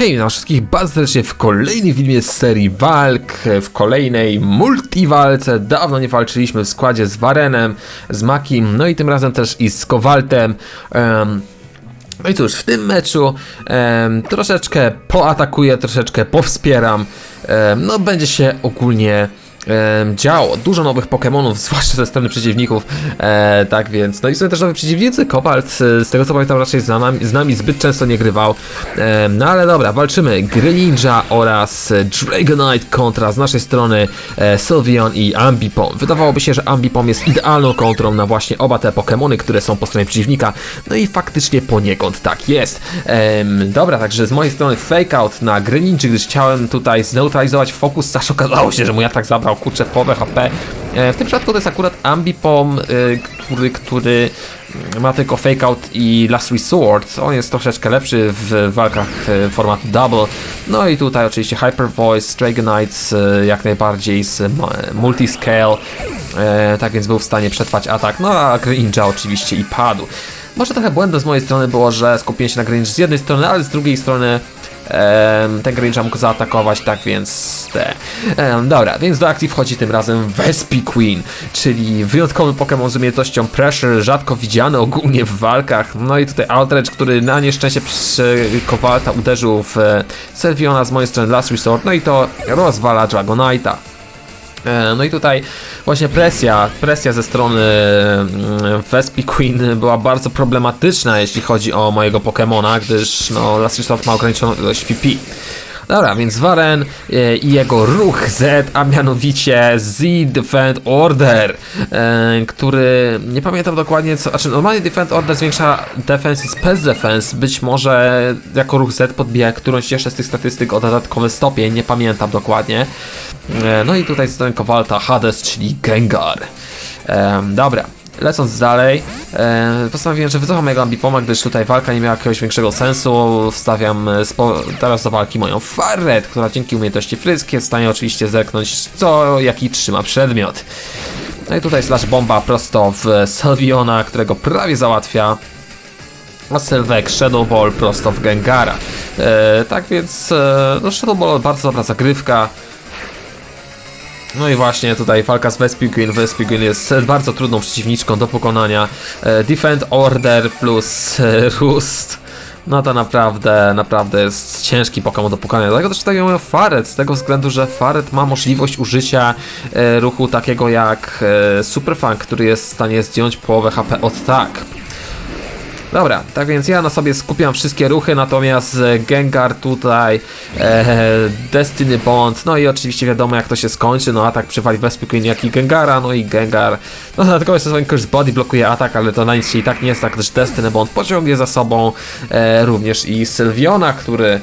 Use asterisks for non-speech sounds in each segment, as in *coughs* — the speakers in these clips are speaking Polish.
Hej, witam wszystkich bardzo serdecznie w kolejnym filmie z serii walk, w kolejnej multiwalce. Dawno nie walczyliśmy w składzie z Warenem, z Makim, no i tym razem też i z Kowaltem. Em, no i cóż, w tym meczu em, troszeczkę poatakuję, troszeczkę powspieram. Em, no będzie się ogólnie działo. Dużo nowych Pokémonów, *laughs* zwłaszcza ze strony przeciwników. E, tak więc, no i są też nowi przeciwnicy. Kowalt, e, z tego co pamiętam, raczej z nami, z nami zbyt często nie grywał. E, no ale dobra, walczymy. Greninja oraz e, Dragonite kontra z naszej strony e, Sylveon i Ambipom. Wydawałoby się, że Ambipom jest idealną kontrą na właśnie oba te Pokémony, które są po stronie przeciwnika. No i faktycznie poniekąd tak jest. Em, dobra, także z mojej strony fake out na Greninja, gdyż chciałem tutaj zneutralizować fokus, aż okazało się, że mój atak zabrał kurczę połowę HP. E, w tym przypadku to jest akurat Ambipom, e, który, który ma tylko fake out i last resort. On jest troszeczkę lepszy w walkach e, formatu double. No i tutaj oczywiście Hyper Voice, Dragonites jak najbardziej z multiscale. Tak więc był w stanie przetrwać atak. No a Greninja oczywiście i padł. Może trochę błędem z mojej strony było, że skupiłem się na Greninja z jednej strony, ale z drugiej strony ten Greninja mógł zaatakować, tak więc te. Dobra, więc do akcji wchodzi tym razem Vespi Queen, czyli wyjątkowy Pokémon z umiejętnością Pressure, rzadko widziany ogólnie w walkach. No i tutaj Aldrich, który na nieszczęście przy Kowalta uderzył w e, Sylveona z mojej strony Last Resort, no i to rozwala Dragonite'a. E, No i tutaj właśnie presja, presja ze strony mm, Vespi Queen była bardzo problematyczna, jeśli chodzi o mojego Pokemona, gdyż no, Last Resort ma ograniczoną ilość PP. Dobra, więc Waren e, i jego ruch Z, a mianowicie Z Defend Order, e, który nie pamiętam dokładnie co, znaczy normalnie Defend Order zwiększa defense i spec defense, być może jako ruch Z podbija którąś jeszcze z tych statystyk o dodatkowy stopień, nie pamiętam dokładnie. E, No i tutaj z Kowalta Hades, czyli Gengar. Dobra, lecąc dalej, e, postanowiłem, że wycofam mojego ambipoma, gdyż tutaj walka nie miała jakiegoś większego sensu. Wstawiam e, teraz do walki moją Farret, która dzięki umiejętności frysk jest w stanie oczywiście zerknąć co jaki trzyma przedmiot. No i tutaj slash bomba prosto w Sylveona, którego prawie załatwia. A Sylwek Shadow Ball prosto w Gengara. E, tak więc e, no Shadow Ball bardzo dobra zagrywka. No i właśnie tutaj walka z Vespiquen. Vespiquen jest bardzo trudną przeciwniczką do pokonania. E, Defend Order plus e, Roost. No to naprawdę, naprawdę jest ciężki Pokémon do pokonania. Dlatego też tutaj mówię Faret, z tego względu, że Faret ma możliwość użycia e, ruchu takiego jak Super Funk, który jest w stanie zdjąć połowę HP od tak. Dobra, tak więc ja na sobie skupiam wszystkie ruchy, natomiast e, Gengar tutaj, e, Destiny Bond, no i oczywiście wiadomo jak to się skończy, no atak przywali Vespy Queen jak i Gengara, no i Gengar, no dodatkowo jest swoim Curse Body blokuje atak, ale to na nic się i tak nie jest, tak też Destiny Bond pociągnie za sobą e, również i Sylviona, który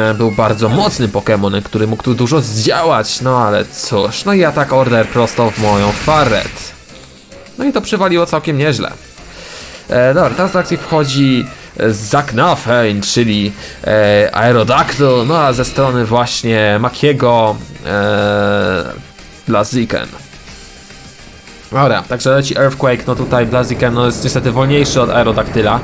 e, był bardzo mocnym Pokemonem, który mógł tu dużo zdziałać, no ale cóż, no i atak Order prosto w moją Farret. No i to przywaliło całkiem nieźle. E, dobra, teraz do akcji wchodzi e, Zaknafein, czyli e, Aerodactyl, no a ze strony właśnie Makiego e, Blaziken. Dobra, także leci Earthquake, no tutaj Blaziken no jest niestety wolniejszy od Aerodactyla.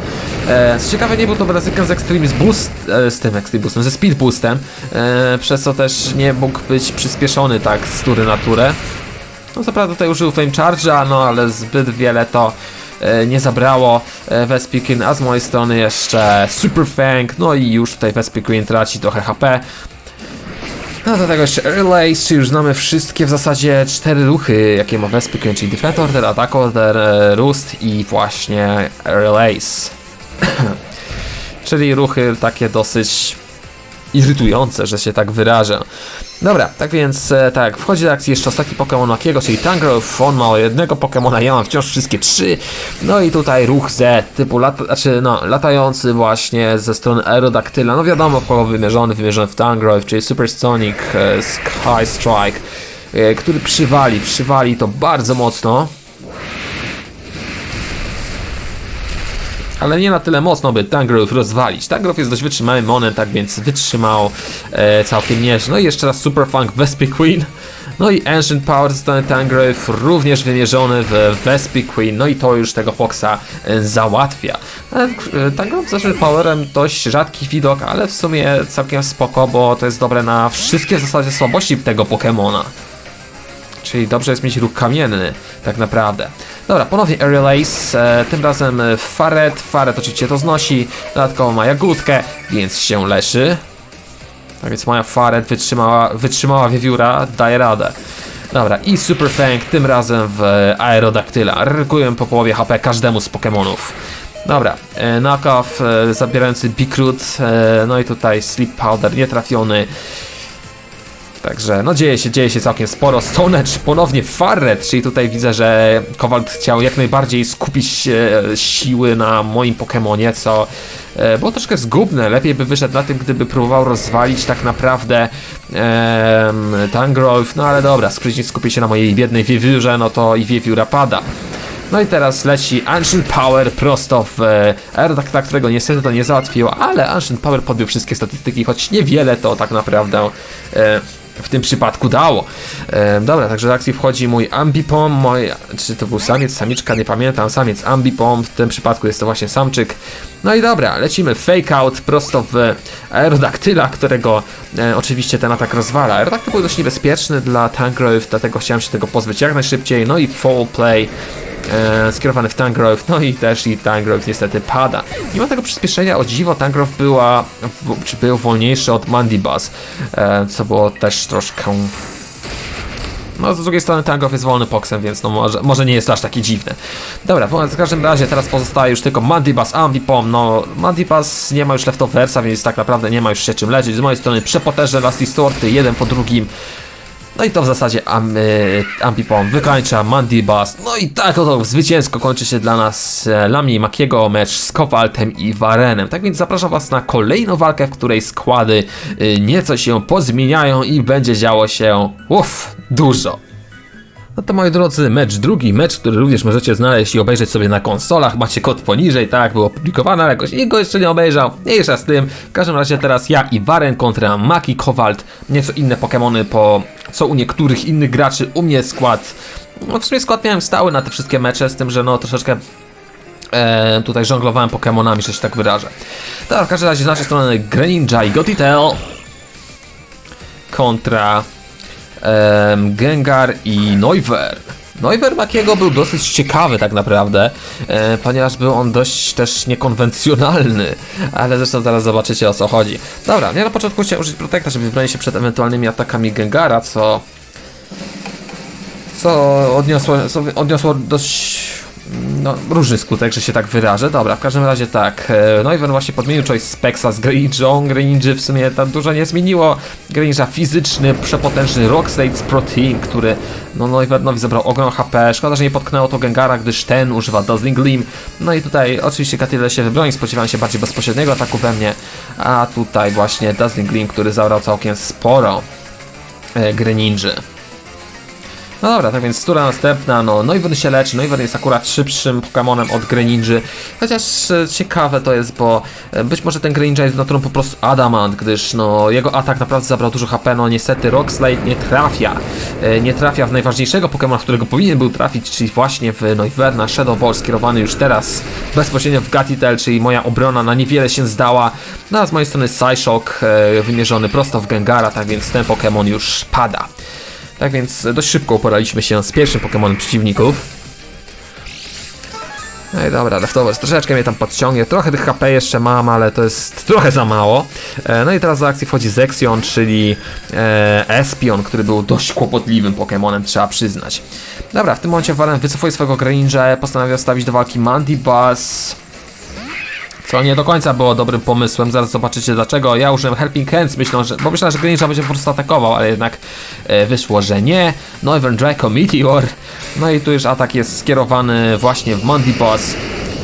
E, co ciekawe nie był to Blaziken z Extreme Boost, e, z tym Extreme Boostem, ze Speed Boostem, e, przez co też nie mógł być przyspieszony tak z tury na turę. No co prawda tutaj użył Fame Charge'a, no ale zbyt wiele to nie zabrało e, Vespiquen, a z mojej strony jeszcze Super Fang, no i już tutaj Vespiquen traci trochę HP. No do tego jeszcze Earl Ace, czyli już znamy wszystkie w zasadzie cztery ruchy, jakie ma Vespiquen, czyli Defend Order, Attack Order, e, Roost i właśnie Ace. *coughs* czyli ruchy takie dosyć irytujące, że się tak wyrażę. Dobra, tak więc e, tak, wchodzi do akcji jeszcze ostatni Pokémon Makiego, czyli Tangrowth. On ma jednego Pokémona, ja mam wciąż wszystkie trzy. No i tutaj ruch Z, typu lata, znaczy no, latający właśnie ze strony Aerodactyla. No wiadomo, kogo wymierzony, wymierzony w Tangrowth, czyli Supersonic e, Sky Strike, e, który przywali, przywali to bardzo mocno. Ale nie na tyle mocno, by Tangrowth rozwalić. Tangrowth jest dość wytrzymały monem, tak więc wytrzymał e, całkiem nieźle. No i jeszcze raz Super Funk Vespy Queen. No i Ancient Power strony Tangrowth również wymierzony w Vespy Queen, no i to już tego Foxa e, załatwia. E, Tangrowth z Ancient Powerem dość rzadki widok, ale w sumie całkiem spoko, bo to jest dobre na wszystkie w zasadzie słabości tego Pokemona. Czyli dobrze jest mieć ruch kamienny, tak naprawdę. Dobra, ponownie Aerial Ace, e, tym razem Faret. Faret oczywiście to znosi, dodatkowo ma jagódkę, więc się leszy. Tak więc moja Faret wytrzymała, wytrzymała wiewióra, daje radę. Dobra, i Super Fang, tym razem w Aerodactyla. Rykuję po połowie HP każdemu z Pokémonów. Dobra, e, knockoff e, zabierający Big e, no i tutaj Sleep Powder nietrafiony. Także no dzieje się, dzieje się całkiem sporo. Stonecz ponownie Farret, czyli tutaj widzę, że Kowalt chciał jak najbardziej skupić e, siły na moim Pokemonie, co e, było troszkę zgubne. Lepiej by wyszedł na tym, gdyby próbował rozwalić tak naprawdę e, Tangrowth, no ale dobra, skoro skupi się na mojej biednej wiewiórze, no to i wiewióra pada. No i teraz leci Ancient Power prosto w e, Aerodactyla, którego niestety to nie załatwiło, ale Ancient Power podbił wszystkie statystyki, choć niewiele to tak naprawdę e, w tym przypadku dało. E, dobra, także do akcji wchodzi mój Ambipom, czy to był samiec, samiczka, nie pamiętam, samiec Ambipom, w tym przypadku jest to właśnie samczyk. No i dobra, lecimy fake out prosto w Aerodactyla, którego e, oczywiście ten atak rozwala. Aerodactyl był dość niebezpieczny dla Tangrowth, dlatego chciałem się tego pozbyć jak najszybciej, no i fall play e, skierowany w Tangrowth, no i też i Tangrowth niestety pada. Mimo tego przyspieszenia, o dziwo, Tangrowth była, w, czy był wolniejszy od Mandibuzz, e, co było też troszkę... No, z drugiej strony Tangrowth jest wolny poksem, więc no może, może nie jest aż takie dziwne. Dobra, w każdym razie teraz pozostaje już tylko Mandibuzz, Ambipom, no Mandibuzz nie ma już leftoversa, więc tak naprawdę nie ma już się czym leczyć. Z mojej strony przepotężne Lasty Storty, jeden po drugim. No i to w zasadzie Am, y, Ambipom wykańcza Mandibus. No i tak oto zwycięsko kończy się dla nas e, dla mnie Makiego mecz z Kowaltem i Warenem. Tak więc zapraszam Was na kolejną walkę, w której składy y, nieco się pozmieniają i będzie działo się uff, dużo. No to moi drodzy, mecz drugi, mecz, który również możecie znaleźć i obejrzeć sobie na konsolach. Macie kod poniżej, tak, było opublikowane, ale jakoś nikt go jeszcze nie obejrzał. Mniejsza z tym. W każdym razie teraz ja i Waren kontra Maki Kowalt. Nieco inne Pokémony po co u niektórych innych graczy. U mnie skład. No w sumie skład miałem stały na te wszystkie mecze, z tym, że no troszeczkę e, tutaj żonglowałem Pokémonami, że się tak wyrażę. Tak, w każdym razie z naszej strony Greninja i Gotitel kontra Gengar i Neuver. Neuver Makiego był dosyć ciekawy tak naprawdę, e, ponieważ był on dość też niekonwencjonalny, ale zresztą zaraz zobaczycie o co chodzi. Dobra, ja na początku chciałem użyć Protekta, żeby wybronić się przed ewentualnymi atakami Gengara, co... co odniosło, co odniosło dość no, różny skutek, że się tak wyrażę. Dobra, w każdym razie tak. e, Neuven właśnie podmienił Choice Spexa z Greninją. Greninja w sumie tam dużo nie zmieniło. Greninja fizyczny, przepotężny Rock Slate Protein, który no Neuvernowi zabrał ogrom HP. Szkoda, że nie potknęło to Gengara, gdyż ten używa Dazzling Gleam. No i tutaj oczywiście Katyle się wybroni, spodziewałem się bardziej bezpośredniego ataku we mnie. A tutaj właśnie Dazzling Gleam, który zabrał całkiem sporo e, Greninja. No dobra, tak więc tura następna, no Noivern się leczy, Noivern jest akurat szybszym Pokemonem od Greninja, chociaż e, ciekawe to jest, bo e, być może ten Greninja jest naturą po prostu adamant, gdyż no jego atak naprawdę zabrał dużo HP, no niestety Rock Slide nie trafia, e, nie trafia w najważniejszego Pokemona, którego powinien był trafić, czyli właśnie w Noiverna Shadow Ball skierowany już teraz bezpośrednio w Gatitel, czyli moja obrona na niewiele się zdała, no a z mojej strony Psyshock e, wymierzony prosto w Gengara, tak więc ten Pokemon już pada. Tak więc dość szybko uporaliśmy się z pierwszym Pokemonem przeciwników. No i dobra, leftovers troszeczkę mnie tam podciągnie, trochę tych HP jeszcze mam, ale to jest trochę za mało. E, no i teraz do akcji wchodzi Zexion, czyli e, Espion, który był dość kłopotliwym Pokemonem, trzeba przyznać. Dobra, w tym momencie Valen wycofuje swojego Greninja, postanawia stawić do walki Mandibuzz. Co nie do końca było dobrym pomysłem, zaraz zobaczycie dlaczego. Ja użyłem Helping Hands, myślę, że, bo myślałem, że Greninja będzie po prostu atakował, ale jednak e, wyszło, że nie. Northern Draco Meteor. No i tu już atak jest skierowany właśnie w Mandibuzz.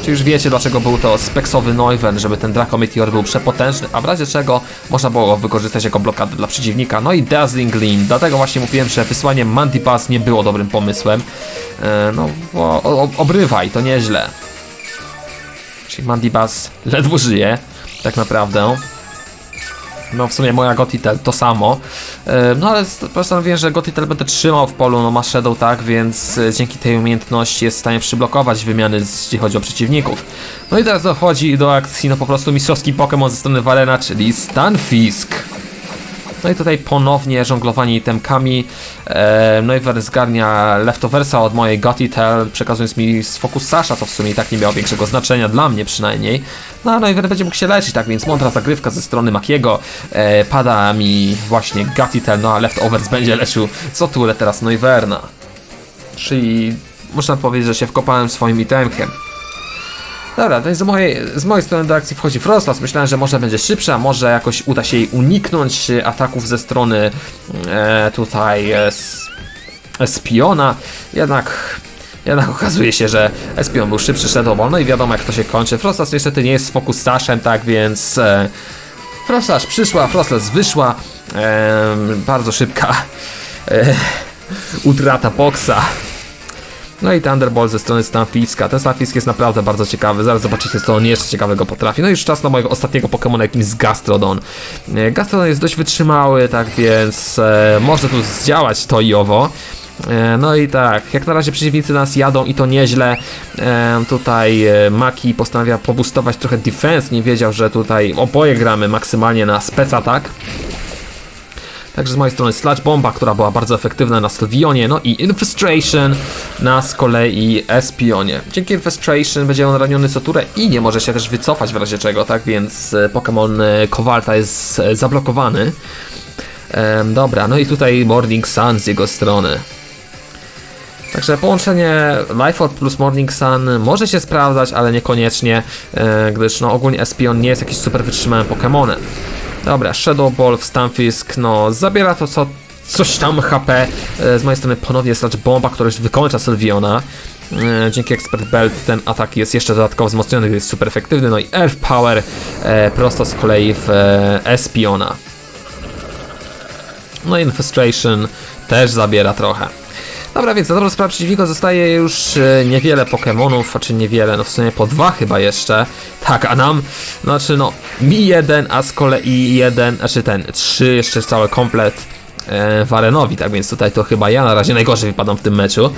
Czy już wiecie dlaczego był to speksowy Neuven, żeby ten Draco Meteor był przepotężny, a w razie czego można było go wykorzystać jako blokadę dla przeciwnika. No i Dazzling Gleam, dlatego właśnie mówiłem, że wysłanie Mandibuzz nie było dobrym pomysłem. E, no, bo obrywaj, to nieźle. Czyli Mandibuzz ledwo żyje, tak naprawdę. No w sumie moja Gotitel to samo. E, No ale postanowiłem, że Gotitel będę trzymał w polu, no ma Shadow tak, więc e, dzięki tej umiejętności jest w stanie przyblokować wymiany, jeśli chodzi o przeciwników. No i teraz dochodzi do akcji, no po prostu mistrzowski Pokémon ze strony Varena, czyli Stunfisk. No i tutaj ponownie żonglowanie itemkami. E, Neuver zgarnia leftoversa od mojej Gotitel, przekazując mi z Focus Sasha, co w sumie i tak nie miało większego znaczenia, dla mnie przynajmniej. No a Neuver będzie mógł się leczyć, tak więc mądra zagrywka ze strony Makiego. E, pada mi właśnie Gotitel, no a leftovers będzie leczył co tule teraz Neuverna. Czyli można powiedzieć, że się wkopałem swoim itemkiem. Dobra, to jest z mojej, z mojej strony do akcji wchodzi Frostlass. Myślałem, że może będzie szybsza, może jakoś uda się jej uniknąć e, ataków ze strony e, tutaj e, s- Espiona. Jednak, jednak okazuje się, że Espion był szybszy Shadow Ball, no i wiadomo jak to się kończy. Frostlass niestety nie jest Focus Sashem, tak więc e, Frostlass przyszła, Frostlass wyszła. E, bardzo szybka e, utrata boksa. No i Thunderbolt ze strony Stamfiska. Ten Stamfisk jest naprawdę bardzo ciekawy. Zaraz zobaczycie, co on jeszcze ciekawego potrafi. No i już czas na mojego ostatniego Pokémona, jakim jest Gastrodon. E, Gastrodon jest dość wytrzymały, tak więc e, może tu zdziałać to i owo. E, No i tak, jak na razie przeciwnicy nas jadą i to nieźle. E, tutaj e, Maki postanawia pobustować trochę defense. Nie wiedział, że tutaj oboje gramy maksymalnie na spec atak. Także z mojej strony Sludge Bomba, która była bardzo efektywna na Sylvionie, no i Infestration na z kolei Espionie. Dzięki Infestration będzie on raniony co turę i nie może się też wycofać w razie czego, tak więc e, Pokémon e, Kowalta jest e, zablokowany. Em, dobra, no i tutaj Morning Sun z jego strony. Także połączenie Life Orb plus Morning Sun może się sprawdzać, ale niekoniecznie, gdyż no ogólnie Espion nie jest jakiś super wytrzymałym Pokemonem. Dobra, Shadow Ball w Stunfisk, no zabiera to co, coś tam HP. E, z mojej strony ponownie Sludge Bomba, która już wykończa Sylviona. E, dzięki Expert Belt ten atak jest jeszcze dodatkowo wzmocniony, jest super efektywny. No i Earth Power e, prosto z kolei w Espiona. No i Infestration też zabiera trochę. Dobra, więc za dobrą sprawę przeciwnika zostaje już e, niewiele Pokémonów, a czy niewiele, no w sumie po dwa chyba jeszcze. Tak, a nam, znaczy no, mi jeden, a z kolei jeden, znaczy ten, trzy jeszcze cały komplet Warenowi, tak więc tutaj to chyba ja na razie najgorzej wypadam w tym meczu.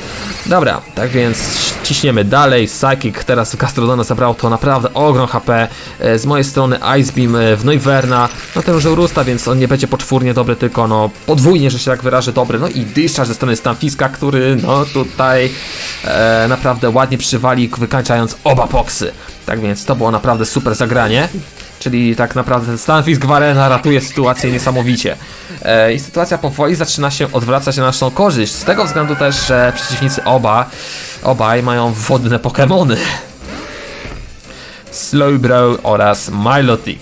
Dobra, tak więc ciśniemy dalej, Psychic teraz Gastrodona zabrał to naprawdę ogrom HP, e, z mojej strony Ice Beam e, w Noiverna, no ten już Rusta, więc on nie będzie poczwórnie dobry, tylko no podwójnie, że się tak wyrażę, dobry, no i Discharge ze strony Stamfiska, który no tutaj e, naprawdę ładnie przywali, wykańczając oba boksy. Tak więc to było naprawdę super zagranie. Czyli tak naprawdę ten Stanfisk Warena ratuje sytuację niesamowicie. E, I sytuacja powoli zaczyna się odwracać na naszą korzyść. Z tego względu też, że przeciwnicy oba, obaj mają wodne Pokémony. Slowbro oraz Milotic.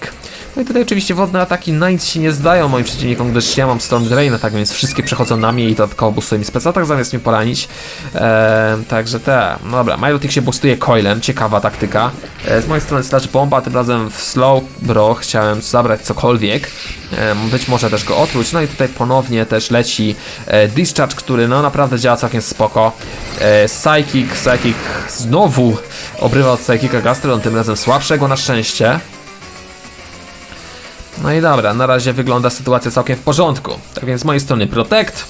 No i tutaj oczywiście wodne ataki na nic się nie zdają moim przeciwnikom, gdyż ja mam Storm Draina, tak więc wszystkie przechodzą na mnie i dodatkowo boostują mi specatak zamiast mnie poranić. Eee, także te, no dobra, Milotic się boostuje coilem, ciekawa taktyka. Eee, z mojej strony Slash Bomba, tym razem w Slow Bro chciałem zabrać cokolwiek. Eee, być może też go otruć, no i tutaj ponownie też leci e, Discharge, który no naprawdę działa całkiem spoko. E, Psychic, Psychic znowu obrywa od Psychica Gastron, tym razem słabszego na szczęście. No i dobra, na razie wygląda sytuacja całkiem w porządku. Tak więc z mojej strony Protect,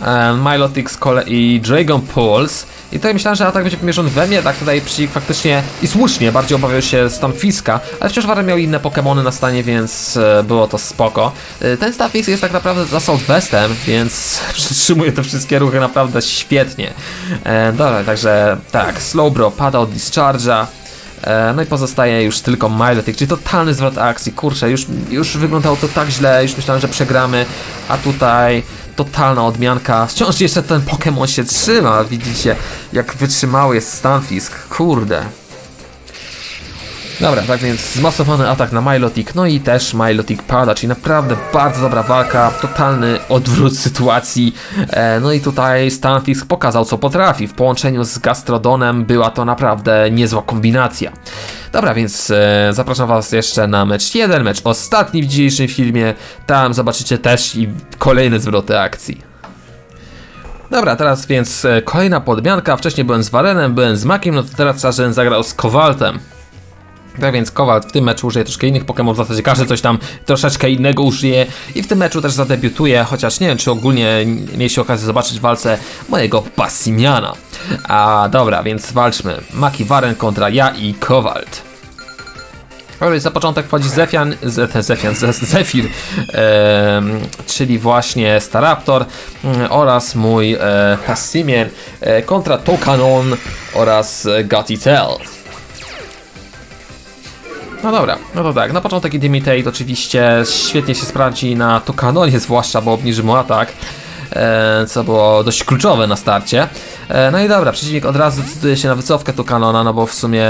e, Milotic z kolei Dragon Pulse. I tutaj myślałem, że atak będzie wymierzony we mnie, tak tutaj przeciwnik faktycznie i słusznie bardziej obawiał się Stunfiska, ale wciąż Waren miał inne Pokémony na stanie, więc e, było to spoko. E, ten Stunfisk jest tak naprawdę za Southwestem, więc *laughs* przytrzymuje te wszystkie ruchy naprawdę świetnie. Dobra, także tak, Slowbro pada od Discharge'a. E, No i pozostaje już tylko Milotic, czyli totalny zwrot akcji. Kurczę, już, już wyglądało to tak źle, już myślałem, że przegramy, a tutaj totalna odmianka. Wciąż jeszcze ten Pokémon się trzyma, widzicie, jak wytrzymały jest Stunfisk, kurde. Dobra, tak więc zmasowany atak na Milotic, no i też Milotic pada, czyli naprawdę bardzo dobra walka, totalny odwrót sytuacji. E, no i tutaj Stanfisk pokazał co potrafi. W połączeniu z Gastrodonem była to naprawdę niezła kombinacja. Dobra, więc e, zapraszam Was jeszcze na mecz 1, mecz ostatni w dzisiejszym filmie. Tam zobaczycie też i kolejne zwroty akcji. Dobra, teraz więc e, kolejna podmianka. Wcześniej byłem z Warenem, byłem z Makiem, no to teraz żebym zagrał z Kowaltem. Tak więc Kowal w tym meczu użyje troszkę innych Pokémon, w zasadzie każdy coś tam troszeczkę innego użyje i w tym meczu też zadebiutuje, chociaż nie wiem czy ogólnie mieliście okazję zobaczyć walce mojego Passimiana. A dobra, więc walczmy. Maki Waren kontra ja i Kowalt. Więc za początek wchodzi Zefian, Ze- Zefian, Ze- Zefir, em, czyli właśnie Staraptor mm, oraz mój e, e, kontra Tokanon oraz e, Gotitel. No dobra, no to tak, na początek Intimitate oczywiście świetnie się sprawdzi na Tokanonie *laughs* zwłaszcza, bo obniży mu atak, e, co było dość kluczowe na starcie. E, no i dobra, przeciwnik od razu decyduje się na wycofkę Tokanona, no bo w sumie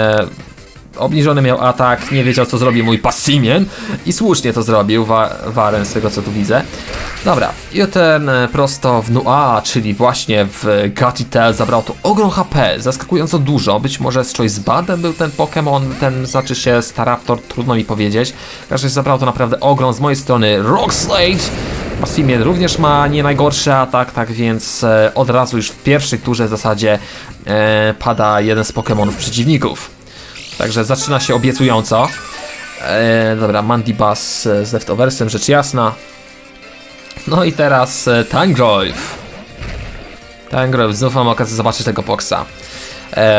obniżony miał atak, nie wiedział co zrobi mój Passimien i słusznie to zrobił, Wa z tego co tu widzę. Dobra, i ten e, prosto w Nua, czyli właśnie w Gatitel zabrał tu ogrom HP, zaskakująco dużo, być może z Choice Bandem był ten Pokémon, ten znaczy się Staraptor, trudno mi powiedzieć. Każdy zabrał to naprawdę ogrom z mojej strony Rock Slate. Passimien również ma nie najgorszy atak, tak więc e, od razu już w pierwszej turze w zasadzie e, pada jeden z Pokémonów przeciwników. Także zaczyna się obiecująco. E, dobra, Mandibas e, z Leftoversem, rzecz jasna. No i teraz e, Tangrowth. Tangrowth, znów mam okazję zobaczyć tego boksa.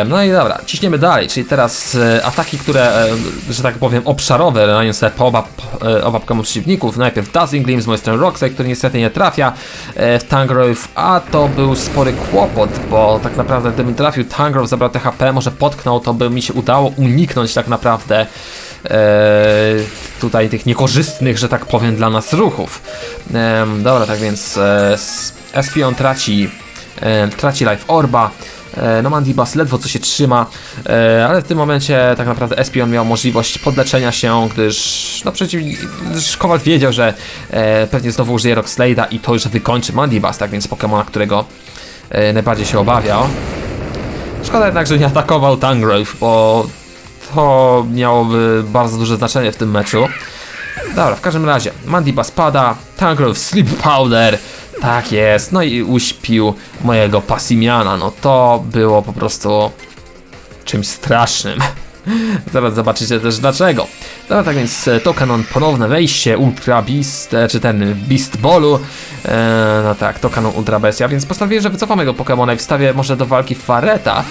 No i dobra, ciśniemy dalej, czyli teraz e, ataki, które, e, że tak powiem, obszarowe, dają sobie po oba, e, oba Pokémon przeciwników. Najpierw Dazzling Gleam z mojej strony Roxy, który niestety nie trafia w Tangrowth, a to był spory kłopot, bo tak naprawdę gdybym trafił Tangrowth, zabrał THP, może potknął, to by mi się udało uniknąć tak naprawdę tutaj tych niekorzystnych, że tak powiem, dla nas ruchów. Dobra, tak więc Espion traci, traci Life Orba. E, No Mandibas ledwo co się trzyma, e, ale w tym momencie tak naprawdę Espion miał możliwość podleczenia się, gdyż no przeciw, gdyż Kowal wiedział, że e, pewnie znowu użyje Rock Slade'a i to już wykończy Mandibas, tak więc Pokemona, którego najbardziej się obawiał. Szkoda jednak, że nie atakował Tangrowth, bo to miałoby bardzo duże znaczenie w tym meczu. Dobra, w każdym razie, Mandibas pada, Tangrowth Sleep Powder, tak jest, no i uśpił mojego Passimiana, no to było po prostu czymś strasznym. *laughs* Zaraz zobaczycie też dlaczego. Dobra, tak więc e, Tokanon ponowne wejście, Ultra Beast, e, czy ten Beast Ballu. E, no tak, Tokanon Ultra Bestia, więc postanowiłem, że wycofam jego Pokemona i wstawię może do walki Fareta,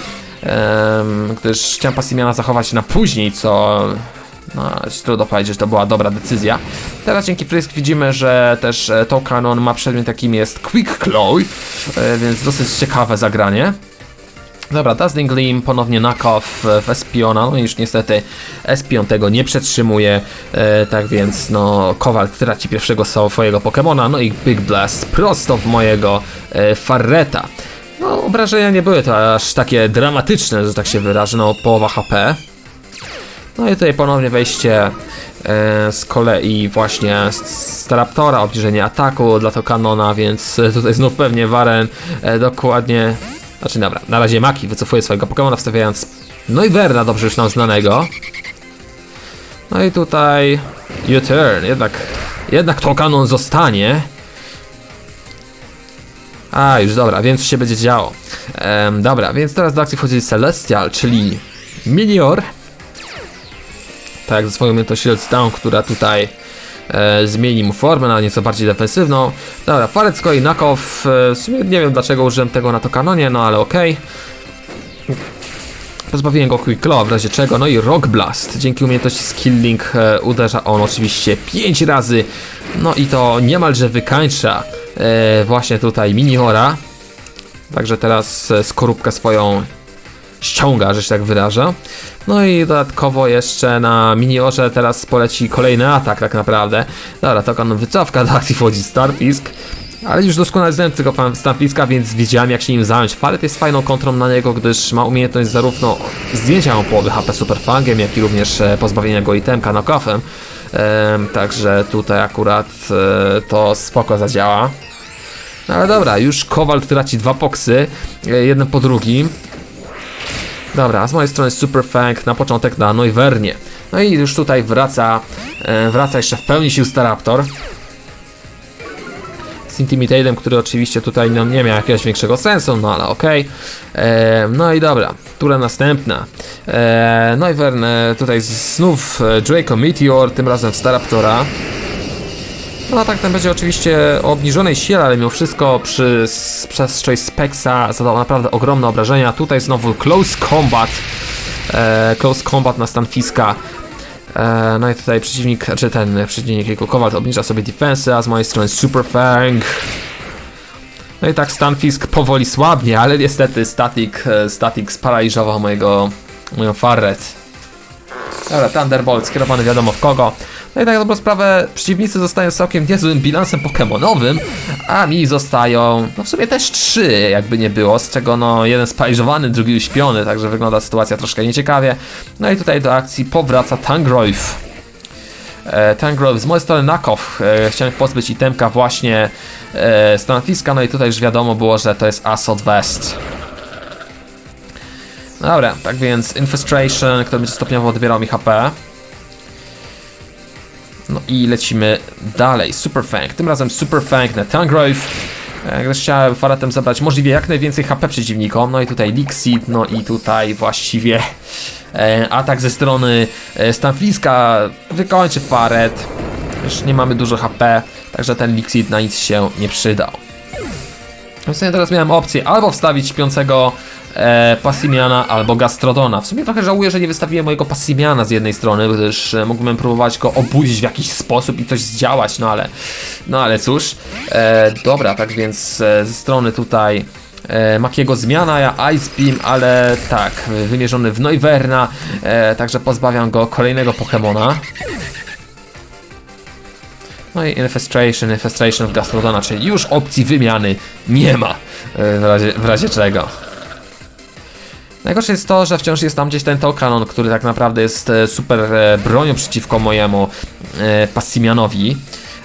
em, gdyż chciałem Passimiana zachować na później, co no, trudno powiedzieć, że to była dobra decyzja. Teraz dzięki Frisk widzimy, że też e, Tokanon ma przedmiot jakim jest Quick Claw, e, więc dosyć ciekawe zagranie. Dobra, Dazzling Gleam, ponownie knockoff w Espiona, no już niestety Espion tego nie przetrzymuje, e, tak więc no Kowal traci pierwszego swojego Pokemona, no i Big Blast prosto w mojego e, Farreta. No obrażenia nie były to aż takie dramatyczne, że tak się wyrażę, no połowa HP. No i tutaj ponownie wejście e, z kolei właśnie z Staraptora, obniżenie ataku dla to kanona, więc e, tutaj znów pewnie Waren e, dokładnie, znaczy dobra, na razie Maki wycofuje swojego Pokemona wstawiając no i Verna, dobrze już nam znanego. No i tutaj U-turn, jednak, jednak to kanon zostanie. A, już dobra, więc się będzie działo. Em, dobra, więc teraz do akcji wchodzi Celestial, czyli Minior tak ze swoją umiejętnością Down, która tutaj e, zmieni mu formę na nieco bardziej defensywną. Dobra, Faret z kolei knockoff, e, w sumie nie wiem dlaczego użyłem tego na to kanonie, no ale okej. Pozbawiłem go Quick Claw w razie czego, no i Rock Blast. Dzięki umiejętności Skilling e, uderza on oczywiście 5 razy, no i to niemalże wykańcza e, właśnie tutaj Miniora. Także teraz e, skorupkę swoją ściąga, że się tak wyrażę. No i dodatkowo jeszcze na miniorze teraz poleci kolejny atak tak naprawdę. Dobra, to kan wycofka do akcji wchodzi Starfisk. Ale już doskonale znałem tego Starfiska, więc wiedziałem jak się nim zająć. Faret jest fajną kontrą na niego, gdyż ma umiejętność zarówno zdjęcia mu połowy HP Superfangiem, jak i również e, pozbawienia go itemka knockoffem. Ehm, także tutaj akurat e, to spoko zadziała. No ale dobra, już Kowal traci dwa poksy, e, jeden po drugim. Dobra, z mojej strony Super Fang na początek na Noivernie. No i już tutaj wraca, e, wraca jeszcze w pełni sił Staraptor. z Intimidatem, który oczywiście tutaj no, nie miał jakiegoś większego sensu, no ale okej. E, No i dobra, tura następna. E, no i Wern, e, tutaj znów e, Draco Meteor, tym razem w Staraptora. No atak ten będzie oczywiście o obniżonej sile, ale mimo wszystko przy, przez Chase Spexa zadał naprawdę ogromne obrażenia. Tutaj znowu Close Combat. E, close Combat na stan Fiska. E, no i tutaj przeciwnik, czy ten przeciwnik jego Kowalt obniża sobie defensy, a z mojej strony Super Fang. No i tak stan Fisk powoli słabnie, ale niestety Static, e, Static sparaliżował mojego, moją Farret. Dobra, Thunderbolt skierowany wiadomo w kogo. No i tak dobrą sprawę przeciwnicy zostają całkiem niezłym bilansem pokemonowym, a mi zostają, no w sumie też trzy, jakby nie było, z czego no jeden sparaliżowany, drugi uśpiony, także wygląda sytuacja troszkę nieciekawie. No i tutaj do akcji powraca Tangrowth. E, Tangrowth z mojej strony Nakow, e, chciałem pozbyć itemka właśnie e, stanowiska, no i tutaj już wiadomo było, że to jest Assault Vest. Dobra, tak więc Infestration, który będzie stopniowo odbierał mi HP. No i lecimy dalej. Super Fang. Tym razem Super Fang na Tangrowth. E, Gdyż chciałem Faratem zabrać możliwie jak najwięcej HP przeciwnikom. No i tutaj Lixit, no i tutaj właściwie e, atak ze strony e, Stanfliska wykończy Faret. Już nie mamy dużo HP, także ten Lixit na nic się nie przydał. W sumie teraz miałem opcję albo wstawić śpiącego e, Passimiana, albo Gastrodona. W sumie trochę żałuję, że nie wystawiłem mojego Passimiana z jednej strony, gdyż e, mógłbym próbować go obudzić w jakiś sposób i coś zdziałać, no ale, no ale cóż. E, dobra, tak więc e, ze strony tutaj e, Makiego zmiana, ja Ice Beam, ale tak, wymierzony w Noiverna, e, także pozbawiam go kolejnego Pokemona. No i Infestation, Infestation w Gastrodona, czyli już opcji wymiany nie ma, e, w razie, w razie czego. Najgorsze jest to, że wciąż jest tam gdzieś ten Tokanon, który tak naprawdę jest e, super e, bronią przeciwko mojemu e, Passimianowi,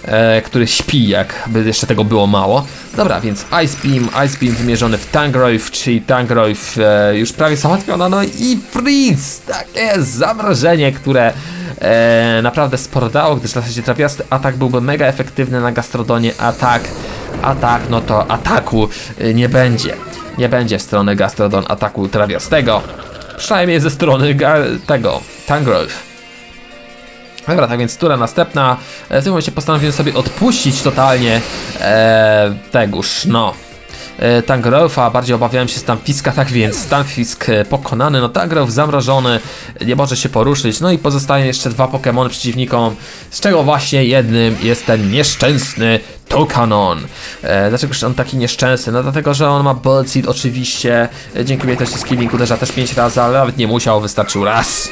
e, który śpi, jakby jeszcze tego było mało. Dobra, więc Ice Beam, Ice Beam wymierzony w Tangrowth, czyli Tangrowth e, już prawie załatwiona, no i Freeze, takie zamrożenie, które e, naprawdę sporo dało, gdyż w zasadzie trawiasty atak byłby mega efektywny na Gastrodonie, atak, atak, no to ataku e, nie będzie. Nie będzie w stronę Gastrodon ataku trawiastego. Przynajmniej ze strony tego, Tangrowth. Dobra, tak więc tura następna. E, W tym momencie postanowiłem sobie odpuścić totalnie e, tegoż, no. E, Tangrowtha, bardziej obawiałem się Stamfiska, tak więc Stamfisk e, pokonany, no Tangrowth zamrożony, nie może się poruszyć, no i pozostają jeszcze dwa Pokémony przeciwnikom, z czego właśnie jednym jest ten nieszczęsny Tokanon. E, dlaczegoż on taki nieszczęsny? No dlatego, że on ma Bullet Seed oczywiście, e, dzięki umiejętności Skilling uderza też 5 razy, ale nawet nie musiał, wystarczył raz.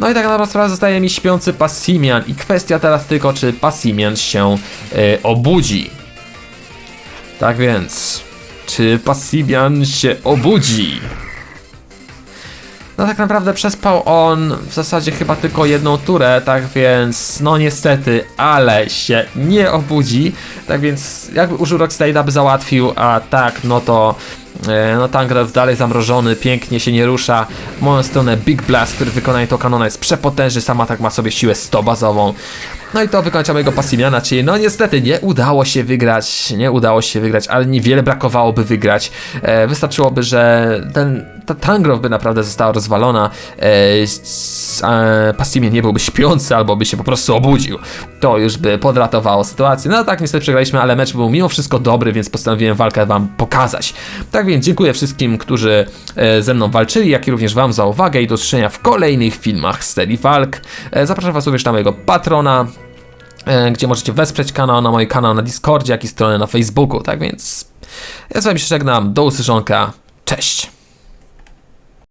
No i tak naprawdę sprawę zostaje mi śpiący Passimian i kwestia teraz tylko, czy Passimian się y, obudzi. Tak więc, czy Passimian się obudzi? No tak naprawdę przespał on w zasadzie chyba tylko jedną turę, tak więc no niestety, ale się nie obudzi. Tak więc jakby użył Rockstade'a by załatwił, a tak no to no Tangrowth dalej zamrożony, pięknie się nie rusza. W moją stronę Big Blast, który wykonanie to kanona jest przepotężny, sam atak ma sobie siłę 100 bazową. No i to wykończa mojego Passimiana, czyli no niestety nie udało się wygrać, nie udało się wygrać, ale niewiele brakowałoby wygrać. E, wystarczyłoby, że ten, ta Tangrowth by naprawdę została rozwalona, e, nie byłby śpiący albo by się po prostu obudził. To już by podratowało sytuację. No tak, niestety przegraliśmy, ale mecz był mimo wszystko dobry, więc postanowiłem walkę wam pokazać. Tak więc dziękuję wszystkim, którzy e, ze mną walczyli, jak i również wam za uwagę i do w kolejnych filmach z serii walk. E, zapraszam was również na mojego patrona, e, gdzie możecie wesprzeć kanał, na mój kanał na Discordzie, jak i stronę na Facebooku. Tak więc ja z wami się żegnam, do usłyszonka, cześć!